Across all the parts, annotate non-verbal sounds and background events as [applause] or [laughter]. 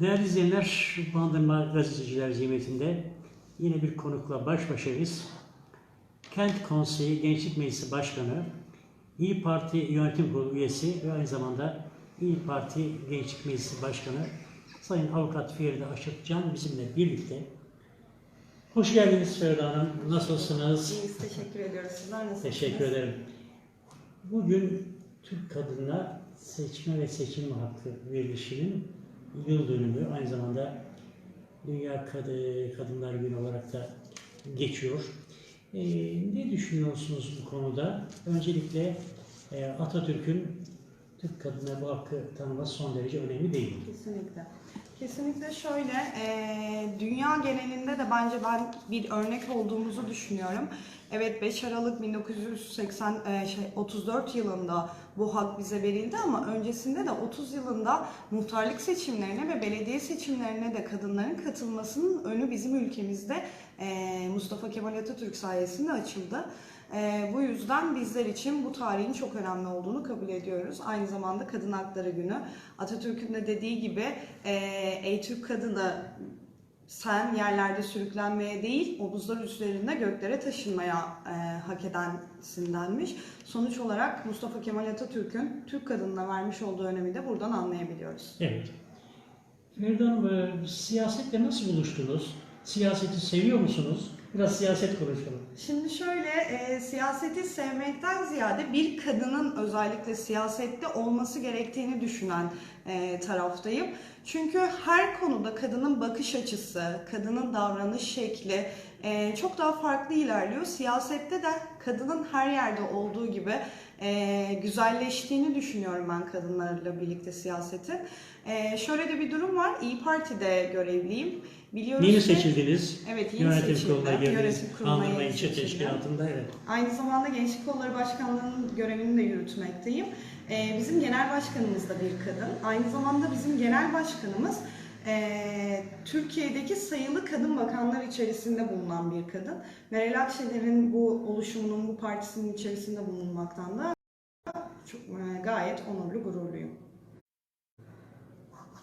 Değerli izleyenler, Bandırma Gazeteciler Cemiyeti'nde yine bir konukla baş başayız. Kent Konseyi Gençlik Meclisi Başkanı, İyi Parti Yönetim Kurulu üyesi ve aynı zamanda İyi Parti Gençlik Meclisi Başkanı Sayın Avukat Feride Aşıkcan bizimle birlikte. Hoş geldiniz Feride Hanım. Nasılsınız? İyiyiz, teşekkür ediyoruz. Sizler nasılsınız? Teşekkür ederim. Bugün Türk kadınına seçme ve seçilme hakkı verilişinin yıl dönümü. Aynı zamanda Dünya Kadı, Kadınlar Günü olarak da geçiyor. Ee, ne düşünüyorsunuz bu konuda? Öncelikle e, Atatürk'ün Türk kadına bu hakkı tanıması son derece önemli değil? Kesinlikle. Kesinlikle şöyle, e, dünya genelinde de bence ben bir örnek olduğumuzu düşünüyorum. Evet 5 Aralık 1980 e, şey 34 yılında bu hak bize verildi ama öncesinde de 30 yılında muhtarlık seçimlerine ve belediye seçimlerine de kadınların katılmasının önü bizim ülkemizde e, Mustafa Kemal Atatürk sayesinde açıldı. E, bu yüzden bizler için bu tarihin çok önemli olduğunu kabul ediyoruz. Aynı zamanda Kadın Hakları Günü. Atatürk'ün de dediği gibi e, ey Türk kadını sen yerlerde sürüklenmeye değil, omuzlar üzerinde göklere taşınmaya e, hak edensin denmiş. Sonuç olarak Mustafa Kemal Atatürk'ün Türk kadınına vermiş olduğu önemi de buradan anlayabiliyoruz. Evet. Feride e, siyasetle nasıl buluştunuz? Siyaseti seviyor musunuz? Biraz siyaset konuşalım. Şimdi şöyle, e, siyaseti sevmekten ziyade bir kadının özellikle siyasette olması gerektiğini düşünen e, taraftayım. Çünkü her konuda kadının bakış açısı, kadının davranış şekli e, çok daha farklı ilerliyor. Siyasette de kadının her yerde olduğu gibi e, güzelleştiğini düşünüyorum ben kadınlarla birlikte siyasetin. E, şöyle de bir durum var, İyi Parti'de görevliyim. Biliyoruz Yeni ki- seçildiniz. Evet, yeni Yönetim seçildim. kuruluna. Yönetim kuruluna yeni İlçe. Teşkilatı'nda evet. Aynı zamanda Gençlik Kolları Başkanlığı'nın görevini de yürütmekteyim. Ee, bizim genel başkanımız da bir kadın. Aynı zamanda bizim genel başkanımız ee, Türkiye'deki sayılı kadın bakanlar içerisinde bulunan bir kadın. Meral Akşener'in bu oluşumunun, bu partisinin içerisinde bulunmaktan da çok e, gayet onurlu, gururluyum.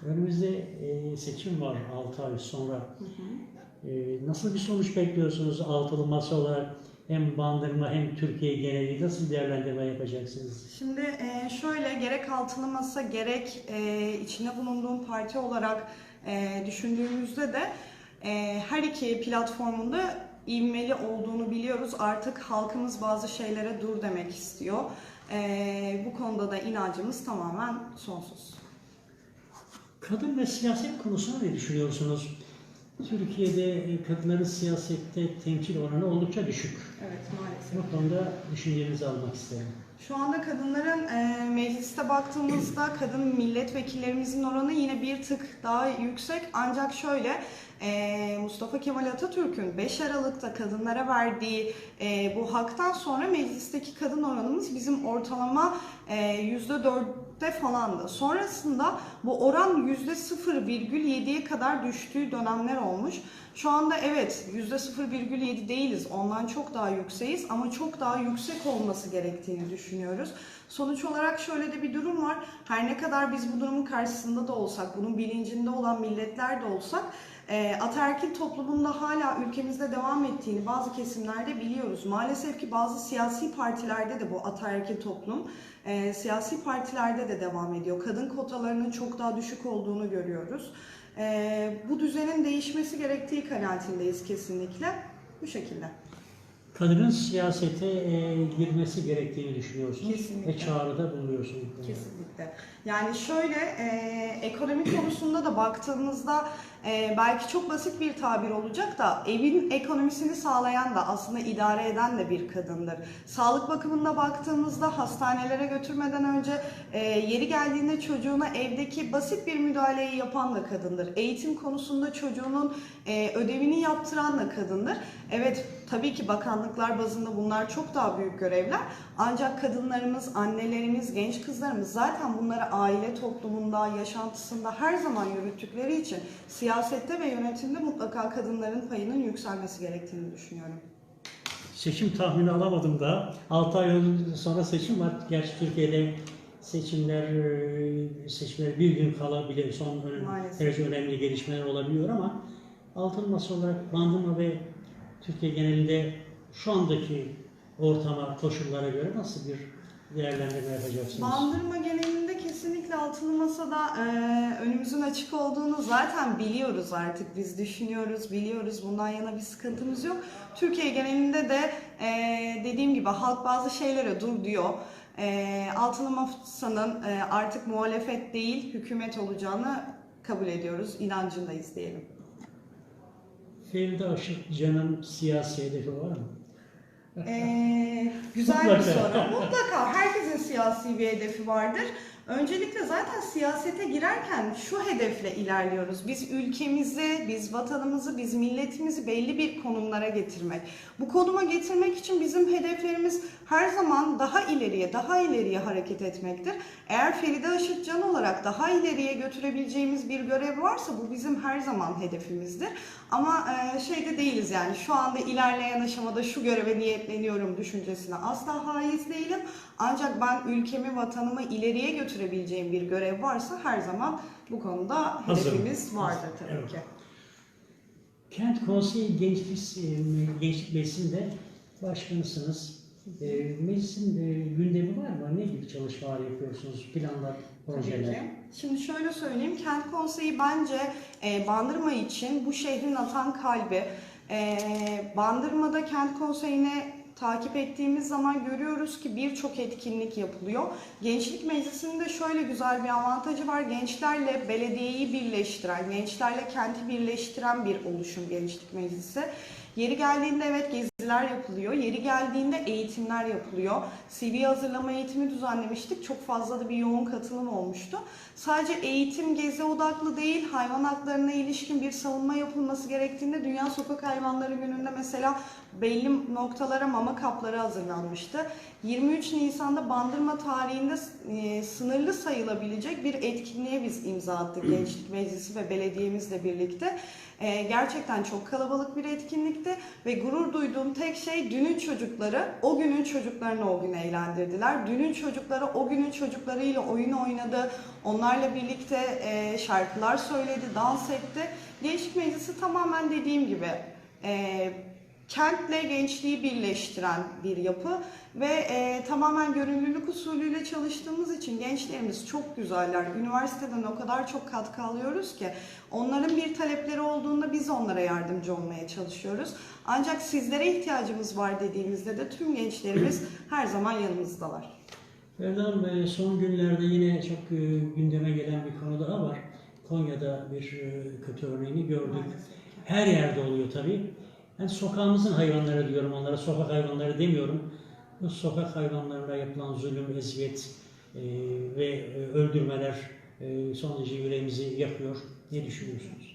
Önümüzde e, seçim var 6 ay sonra. Hı hı. E, nasıl bir sonuç bekliyorsunuz altılı masa olarak? Hem Bandırma hem Türkiye geneli nasıl değerlendirme yapacaksınız? Şimdi e, şöyle gerek altılı masa gerek e, içinde bulunduğum parti olarak e, düşündüğümüzde de e, her iki platformunda ivmeli olduğunu biliyoruz. Artık halkımız bazı şeylere dur demek istiyor. E, bu konuda da inancımız tamamen sonsuz. Kadın ve siyaset konusunda ne düşünüyorsunuz? Türkiye'de e, kadınların siyasette temsil oranı oldukça düşük. Evet maalesef. Bu konuda düşüncelerinizi almak isterim. Şu anda kadınların e, mecliste baktığımızda [clears throat] kadın milletvekillerimizin oranı yine bir tık daha yüksek. Ancak şöyle e, Mustafa Kemal Atatürk'ün 5 Aralık'ta kadınlara verdiği e, bu haktan sonra meclisteki kadın oranımız bizim ortalama e, %4'te falandı. Sonrasında bu oran %0,7'ye kadar düştüğü dönemler olmuş. Şu anda evet %0,7 değiliz. Ondan çok daha yükseğiz ama çok daha yüksek olması gerektiğini düşünüyoruz. Sonuç olarak şöyle de bir durum var. Her ne kadar biz bu durumun karşısında da olsak, bunun bilincinde olan milletler de olsak e, ataerkil toplumunda hala ülkemizde devam ettiğini bazı kesimlerde biliyoruz. Maalesef ki bazı siyasi partilerde de bu ataerkil toplum e, siyasi partilerde de devam ediyor. Kadın kotalarının çok daha düşük olduğunu görüyoruz. E, bu düzenin değişmesi gerektiği kanaatindeyiz kesinlikle. Bu şekilde. Kadının siyasete e, girmesi gerektiğini düşünüyorsunuz Kesinlikle. ve çağrıda bulunuyorsunuz. Kesinlikle. Yani şöyle e, ekonomik konusunda da baktığımızda e, belki çok basit bir tabir olacak da evin ekonomisini sağlayan da aslında idare eden de bir kadındır. Sağlık bakımında baktığımızda hastanelere götürmeden önce e, yeri geldiğinde çocuğuna evdeki basit bir müdahaleyi yapan da kadındır. Eğitim konusunda çocuğunun e, ödevini yaptıran da kadındır. Evet tabii ki bakanlıklar bazında bunlar çok daha büyük görevler. Ancak kadınlarımız, annelerimiz, genç kızlarımız zaten bunları aile toplumunda, yaşantısında her zaman yürüttükleri için siyasette ve yönetimde mutlaka kadınların payının yükselmesi gerektiğini düşünüyorum. Seçim tahmini alamadım da 6 ay sonra seçim var. Gerçi Türkiye'de seçimler e, seçimler bir gün kala bile son önemli, derece önemli gelişmeler olabiliyor ama altın masa olarak Bandırma ve Türkiye genelinde şu andaki ortama, koşullara göre nasıl bir değerlendirme yapacaksınız? Bandırma genelinde kesinlikle altılı masada e, önümüzün açık olduğunu zaten biliyoruz artık. Biz düşünüyoruz, biliyoruz. Bundan yana bir sıkıntımız yok. Türkiye genelinde de e, dediğim gibi halk bazı şeylere dur diyor. E, altılı masanın e, artık muhalefet değil, hükümet olacağını kabul ediyoruz. İnancındayız diyelim. Feride Aşıkcan'ın siyasi hedefi var mı? Ee, güzel bir Mutlaka. soru. Mutlaka herkesin siyasi bir hedefi vardır. Öncelikle zaten siyasete girerken şu hedefle ilerliyoruz. Biz ülkemizi, biz vatanımızı, biz milletimizi belli bir konumlara getirmek. Bu konuma getirmek için bizim hedeflerimiz her zaman daha ileriye, daha ileriye hareket etmektir. Eğer Feride Aşıkcan olarak daha ileriye götürebileceğimiz bir görev varsa bu bizim her zaman hedefimizdir. Ama e, şeyde değiliz yani şu anda ilerleyen aşamada şu göreve niyetleniyorum düşüncesine asla haiz değilim. Ancak ben ülkemi, vatanımı ileriye götürebileceğim bir görev varsa her zaman bu konuda hedefimiz vardır tabii Evet. ki. Kent Konseyi Gençlik, e, Gençlik Meclisi'nde başkanısınız. E, Meclisin e, gündemi var mı? Ne gibi çalışmalar yapıyorsunuz? Planlar, projeler? Şimdi şöyle söyleyeyim, Kent Konseyi bence e, Bandırma için bu şehrin atan kalbi. E, Bandırma'da Kent Konseyi'ne takip ettiğimiz zaman görüyoruz ki birçok etkinlik yapılıyor. Gençlik Meclisi'nin de şöyle güzel bir avantajı var. Gençlerle belediyeyi birleştiren, gençlerle kenti birleştiren bir oluşum Gençlik Meclisi. Yeri geldiğinde evet geziler yapılıyor. Yeri geldiğinde eğitimler yapılıyor. CV hazırlama eğitimi düzenlemiştik. Çok fazla da bir yoğun katılım olmuştu. Sadece eğitim gezi odaklı değil, hayvan haklarına ilişkin bir savunma yapılması gerektiğinde Dünya Sokak Hayvanları Günü'nde mesela belli noktalara mama kapları hazırlanmıştı. 23 Nisan'da Bandırma tarihinde e, sınırlı sayılabilecek bir etkinliğe biz imza attık [clears throat] Gençlik Meclisi ve belediyemizle birlikte. E, gerçekten çok kalabalık bir etkinlikti ve gurur duyduğum tek şey dünün çocukları o günün çocuklarını o gün eğlendirdiler. Dünün çocukları o günün çocuklarıyla oyun oynadı. Onlarla birlikte e, şarkılar söyledi, dans etti. Gençlik Meclisi tamamen dediğim gibi e, kentle gençliği birleştiren bir yapı ve e, tamamen gönüllülük usulüyle çalıştığımız için gençlerimiz çok güzeller. Üniversiteden o kadar çok katkı alıyoruz ki onların bir talepleri olduğunda biz onlara yardımcı olmaya çalışıyoruz. Ancak sizlere ihtiyacımız var dediğimizde de tüm gençlerimiz [clears throat] her zaman yanımızdalar. Feride Hanım, e, son günlerde yine çok e, gündeme gelen bir konu daha var. Konya'da bir e, kötü örneğini gördük. Maalesef. Her yerde oluyor tabii. Ben sokağımızın hayvanları diyorum onlara, sokak hayvanları demiyorum. Bu sokak hayvanlarına yapılan zulüm, eziyet e, ve e, öldürmeler e, son derece yüreğimizi yakıyor. Ne düşünüyorsunuz?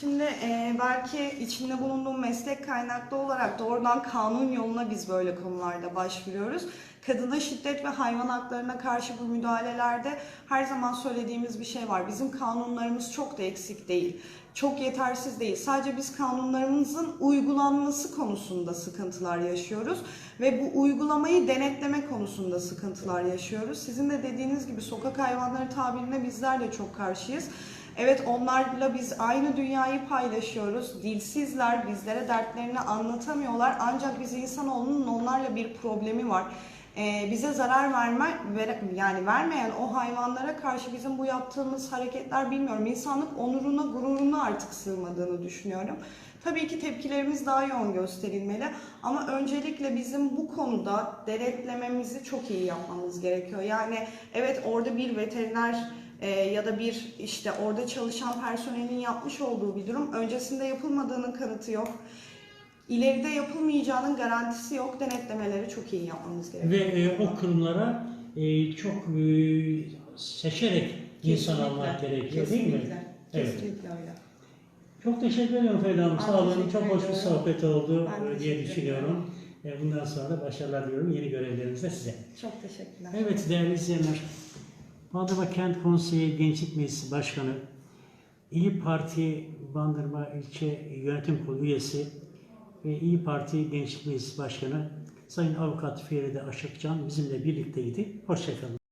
Şimdi e, belki içinde bulunduğum meslek kaynaklı olarak doğrudan kanun yoluna biz böyle konularda başvuruyoruz. Kadına şiddet ve hayvan haklarına karşı bu müdahalelerde her zaman söylediğimiz bir şey var. Bizim kanunlarımız çok da eksik değil. Çok yetersiz değil. Sadece biz kanunlarımızın uygulanması konusunda sıkıntılar yaşıyoruz ve bu uygulamayı denetleme konusunda sıkıntılar yaşıyoruz. Sizin de dediğiniz gibi sokak hayvanları tabirine bizler de çok karşıyız. Evet onlarla biz aynı dünyayı paylaşıyoruz. Dilsizler, bizlere dertlerini anlatamıyorlar. Ancak biz insanoğlunun onlarla bir problemi var. Ee, bize zarar verme, vere- yani vermeyen o hayvanlara karşı bizim bu yaptığımız hareketler bilmiyorum. insanlık onuruna, gururuna artık sığmadığını düşünüyorum. Tabii ki tepkilerimiz daha yoğun gösterilmeli ama öncelikle bizim bu konuda denetlememizi çok iyi yapmamız gerekiyor. Yani evet orada bir veteriner e, ya da bir işte orada çalışan personelin yapmış olduğu bir durum. Öncesinde yapılmadığının kanıtı yok. İleride yapılmayacağının garantisi yok. Denetlemeleri çok iyi yapmamız gerekiyor. Ve e, o kurumlara e, çok e, seçerek insan almak gerekiyor değil mi? Kesinlikle. Evet. Kesinlikle öyle. Çok teşekkür ediyorum Feride Hanım. Sağ olun. Çok hoş bir sohbet oldu Ben diye düşünüyorum. E, Bundan sonra da başarılar diliyorum yeni görevlerinizde size. Çok teşekkürler. Evet değerli izleyenler. Bandırma Kent Konseyi Gençlik Meclisi Başkanı, İyi Parti Bandırma İlçe Yönetim Kurulu üyesi ve İyi Parti Gençlik Meclisi Başkanı Sayın Avukat Feride Aşıkcan bizimle birlikteydi. Hoşçakalın.